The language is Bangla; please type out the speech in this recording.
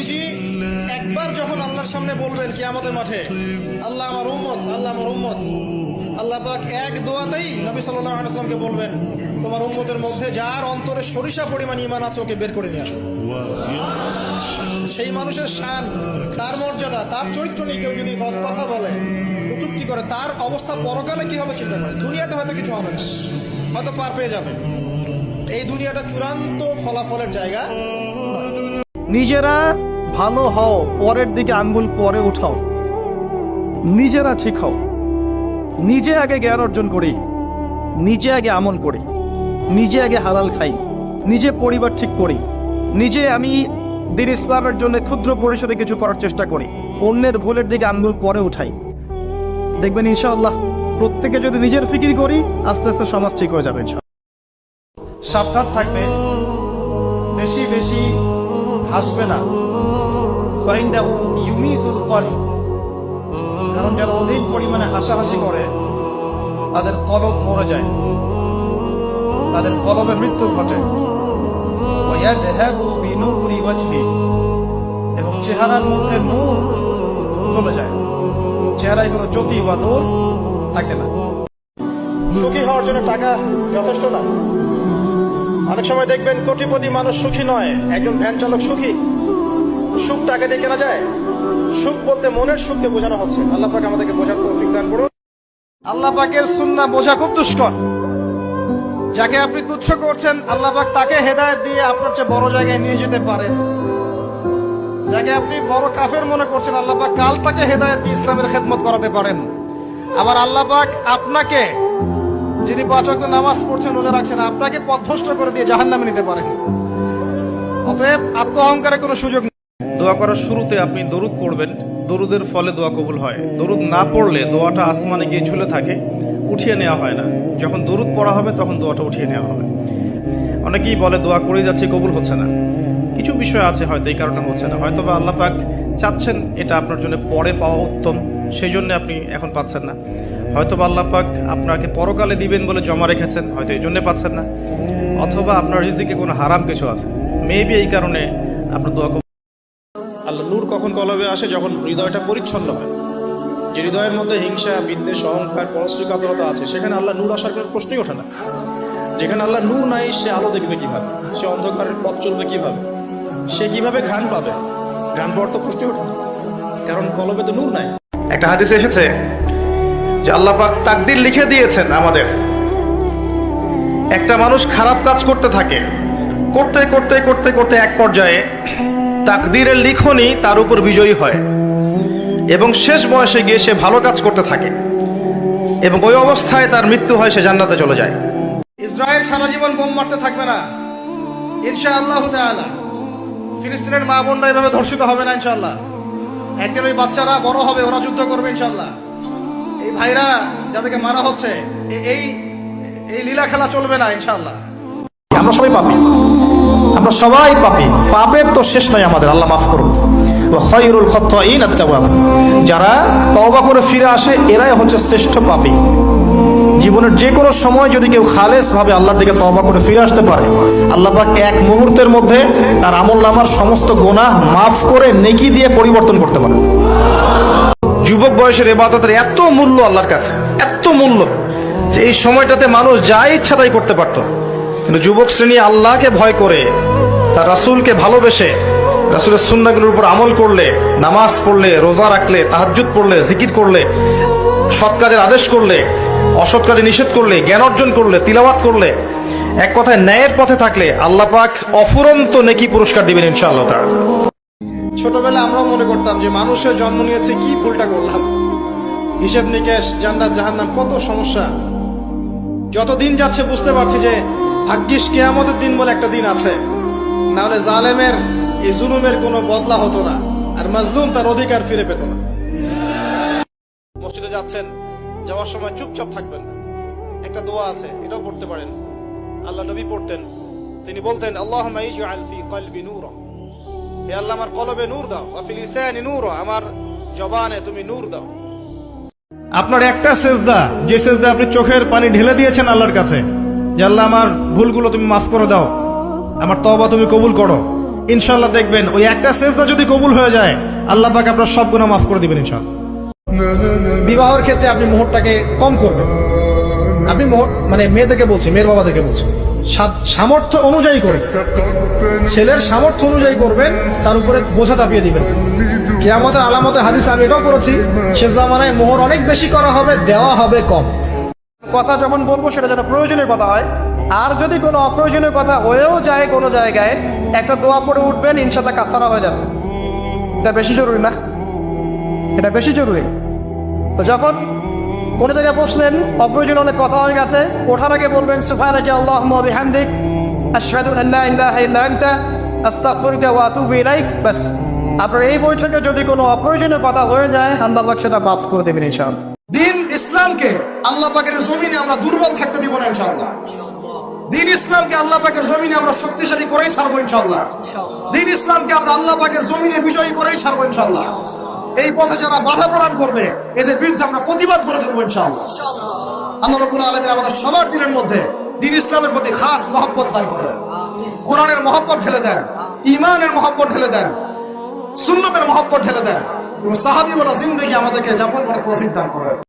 নবীজি একবার যখন আল্লাহর সামনে বলবেন কি আমাদের মাঠে, আল্লাহ আমার উম্মত, আল্লাহ আমার উম্মত। আল্লাহ পাক এক দোয়াতেই নবী সাল্লাল্লাহু আলাইহি ওয়াসাল্লামকে বলবেন, তোমার উম্মতের মধ্যে যার অন্তরে সরিষা পরিমাণ ঈমান আছে ওকে বের করে নিয়ে আসো। সেই মানুষের শান, তার মর্যাদা, তার চরিত্র নিয়ে কেউ যদি কথা বলে কটূক্তি করে, তার অবস্থা পরকালে কি হবে চিন্তা করে দুনিয়াতে হয়তো কিছু হবে না। হয়তো পার পেয়ে যাবে। এই দুনিয়াটা চূড়ান্ত ফলাফলের জায়গা নিজেরা ভালো হও, পরের দিকে আঙ্গুল পরে উঠাও। নিজেরা ঠিক হও। নিজে আগে জ্ঞান অর্জন করি। নিজে আগে আমল করি। নিজে আগে হালাল খাই। নিজে পরিবার ঠিক করি। নিজে আমি দিন ইসলামের জন্য ক্ষুদ্র পরিসরে কিছু করার চেষ্টা করি। অন্যের ভুলের দিকে আঙ্গুল পরে উঠাই। দেখবেন ইনশাআল্লাহ, প্রত্যেকে যদি নিজের ফিকির করি, আস্তে আস্তে সমাজ ঠিক হয়ে যাবে সাবধান থাকবে বেশি বেশি হাসবে না। কারণ যারা অধিক পরিমাণে হাসাহাসি করে, তাদের কলব মরে যায়। তাদের কলবে মৃত্যু ঘটে। এবং চেহারার মধ্যে নূর চলে যায়। চেহারায় কোনো জ্যোতি বা নূর থাকে না। সুখী হওয়ার জন্য টাকা যথেষ্ট না। অনেক সময় দেখবেন কোটিপতি মানুষ সুখী নয়, একজন ভ্যান চালক সুখী। সুখ তাকে দিয়ে কেনা যায়। সুখ বলতে মনের সুখকে বোঝানো হচ্ছে। আল্লাহ পাক আমাদেরকে বোঝার তৌফিক দান করুন। আল্লাহ পাকের সুন্নাহ বোঝা খুব দুষ্কর। যাকে আপনি তুচ্ছ করছেন, আল্লাহ পাক তাকে হেদায়েত দিয়ে আপনার চেয়ে বড় জায়গায় নিয়ে যেতে পারেন যাকে আপনি বড় কাফের মনে করছেন, আল্লাহ পাক কাল তাকে হেদায়েত দিয়ে ইসলামের খেদমত করাতে পারেন। আবার আল্লাহ পাক আপনাকে যিনি পাঁচ ওয়াক্ত নামাজ পড়ছেন, রোজা রাখছেন, আপনাকে পথভ্রষ্ট করে দিয়ে জাহান্নামে নিতে পারেন। অতএব আত্ম অহংকারের কোনো সুযোগ দোয়া করার শুরুতে আপনি দরুদ পড়বেন। দরুদের ফলে দোয়া কবুল হয়। দরুদ না পড়লে দোয়াটা আসমানে গিয়ে ঝুলে থাকে, উঠিয়ে নেওয়া হয় না। যখন দরুদ পড়া হবে, তখন দোয়াটা উঠিয়ে নেওয়া হবে। অনেকেই বলে, দোয়া করে যাচ্ছে, কবুল হচ্ছে না। কিছু বিষয় আছে হয়তো, এই কারণে হচ্ছে না। হয়তো বা আল্লাহ পাক চাচ্ছেন, এটা আপনার জন্য পরে পাওয়া উত্তম। সেই জন্য আপনি এখন পাচ্ছেন না। হয়তো পাক আপনাকে পরকালে দিবেন বলে জমা রেখেছেন হয়তো এই জন্য পাচ্ছেন না। অথবা আপনার রিজিকে কোনো হারাম কিছু আছে। মেবি এই কারণে আপনার দোয়া কবুল আল্লাহ নূর কখন কলবে আসে? যখন হৃদয়টা পরিচ্ছন্ন হয়। যে হৃদয়ের মধ্যে হিংসা বিদ্বেষ অহংকার পরশ্রীকাতরতা আছে সেখানে আল্লাহ নূর আসার কোনো প্রশ্নই ওঠে না। যেখানে আল্লাহ নূর নাই সে আলো দেখবে কীভাবে? সে অন্ধকারের পথ চলবে কীভাবে? সে কীভাবে ঘ্রাণ পাবে? ঘ্রাণ পাওয়ার তো প্রশ্নই ওঠে না। কারণ কলবে তো নূর নাই। একটা হাদিসে এসেছে যে আল্লাহ পাক তাকদির লিখে দিয়েছেন আমাদের। একটা মানুষ খারাপ কাজ করতে থাকে, করতে করতে করতে করতে এক পর্যায়ে তাকদিরের লিখনই তার উপর বিজয়ী হয় এবং শেষ বয়সে গিয়ে সে ভালো কাজ করতে থাকে এবং ওই অবস্থায় তার মৃত্যু হয়, সে জান্নাতে চলে যায়। ইসরায়েল সারা জীবন বোম মারতে থাকবে না। ইনশা আল্লাহ ফিলিস্তিনের মা বোনরা এভাবে ধর্ষিত হবে না ইনশাল্লাহ একদিন ওই বাচ্চারা বড় হবে, ওরা যুদ্ধ করবে ইনশাআল্লাহ। এই ভাইরা যাদেরকে মারা হচ্ছে এই এই লীলা খেলা চলবে না, ইনশাআল্লাহ। আমরা সবাই পাপি। আমরা সবাই পাপি। পাপের তো শেষ নাই আমাদের, আল্লাহ মাফ করুন। খয়রুল যারা তওবা করে ফিরে আসে, এরাই হচ্ছে শ্রেষ্ঠ পাপী। জীবনের যে কোনো সময় যদি কেউ খালেস ভাবে আল্লাহর দিকে তওবা করে ফিরে আসতে পারে, আল্লাহ পাক এক মুহূর্তের মধ্যে তার আমল নামার সমস্ত গোনাহ মাফ করে নেকি দিয়ে পরিবর্তন করতে পারে যুবক বয়সের এবাদতের এত মূল্য আল্লাহর কাছে, এত মূল্য যে এই সময়টাতে মানুষ যা ইচ্ছা তাই করতে পারত। কিন্তু যুবক শ্রেণি আল্লাহকে ভয় করে, তার রাসূলকে ভালোবেসে, রাসূলের সুন্নাগুলোর উপর আমল করলে, নামাজ পড়লে, রোজা রাখলে, তাহাজ্জুদ পড়লে, জিকির করলে, সৎ কাজের আদেশ করলে, অসৎ কাজে নিষেধ করলে, জ্ঞান অর্জন করলে, তিলাওয়াত করলে, এক কথায় ন্যায়ের পথে থাকলে আল্লাহ পাক অফুরন্ত নেকি পুরস্কার দিবেন ইনশাআল্লাহ তাআলা। ছোটবেলা আমরাও মনে করতাম যে মানুষের জন্ম নিয়েছে কি ভুলটা করলাম। হিসেব নিকেশ, জান্নাত, জাহান্নাম, কত সমস্যা। যত দিন যাচ্ছে বুঝতে পারছি যে ভাগ্যিস কেয়ামতের দিন বলে একটা দিন আছে। না হলে জালেমের, এই জুলুমের কোনো বদলা হতো না, আর মাজলুম তার অধিকার ফিরে পেত না। মসজিদে যাচ্ছেন, যাওয়ার সময় চুপচাপ থাকবেন। একটা দোয়া আছে, এটাও পড়তে পারেন। আল্লাহ নবী পড়তেন, তিনি বলতেন আল্লাহ ফি কলবি নূরা হে আল্লাহ আমার কলবে নূর দাও। ওয়াফিল লিসানি নূর আমার জবানে তুমি নূর দাও। আপনার একটা সেজদা যে সেজদা আপনি চোখের পানি ঢেলে দিয়েছেন আল্লাহর কাছে যে আল্লাহ আমার ভুলগুলো তুমি মাফ করে দাও আমার তওবা তুমি কবুল করো। ইনশাল্লাহ দেখবেন ওই একটা সেজদা যদি কবুল হয়ে যায় আল্লাহ পাক আপনার সব গুণা মাফ করে দিবেন ইনশাল্লাহ বিবাহের ক্ষেত্রে আপনি মোহরটাকে কম করবেন। আপনি মানে মেয়েদেরকে বলছি, মেয়ের বাবা থেকে বলছি। সামর্থ্য অনুযায়ী করে ছেলের সামর্থ্য অনুযায়ী করবেন, তার উপরে বোঝা চাপিয়ে দিবেন। কেয়ামতের আলামতের হাদিস আমি এটাও করেছি সে জামানায় মোহর অনেক বেশি করা হবে, দেওয়া হবে কম। কথা যখন বলব, সেটা যেন প্রয়োজনীয় কথা হয়। আর যদি কোনো অপ্রয়োজনীয় কথা হয়েও যায় কোনো জায়গায়, একটা দোয়া পড়ে উঠবেন ইনশাল্লাহ কাফারা হয়ে যাবে। এটা বেশি জরুরি না। এটা বেশি জরুরি। তো যখন কোনো জায়গায় বসলেন অপ্রয়োজন অনেক কথা হয়ে গেছে। ওঠার আগে বলবেন, সুবহানাকা আল্লাহুম্মা ওয়া আশহাদু আল্লা ইলাহা ইল্লা আনতা, আস্তাগফিরুকা ওয়া আতুবু ইলাইক। বাস, আপনার এই বৈঠকে যদি কোনো অপ্রয়োজনীয় কথা হয়ে যায়, আল্লাহ সেটা মাফ করে দেবেন ইনশাআল্লাহ। দিন ইসলামকে আল্লাহ পাকের জমিনে আমরা দুর্বল থাকতে দিব না ইনশাআল্লাহ। দিন ইসলামকে আল্লাহ পাকের জমিনে আমরা শক্তিশালী করেই ছাড়বো ইনশাআল্লাহ। দিন ইসলামকে আমরা আল্লাহ পাকের জমিনে বিজয়ী করেই ছাড়বো ইনশাআল্লাহ। এই পথে যারা বাধা প্রদান করবে এদের বিরুদ্ধে আমরা প্রতিবাদ করে ধরবো ইনশাআল্লাহ। আল্লাহ রবুল আলমের আমাদের সবার দিনের মধ্যে দিন ইসলামের প্রতি খাস মহব্বত দান করে কোরআনের মহব্বত ঢেলে দেন ইমানের মহব্বত ঢেলে দেন সুন্নতের মহব্বত ঢেলে দেন। এবং সাহাবি বলা জিন্দগি আমাদেরকে যাপন করে তৌফিক দান করেন।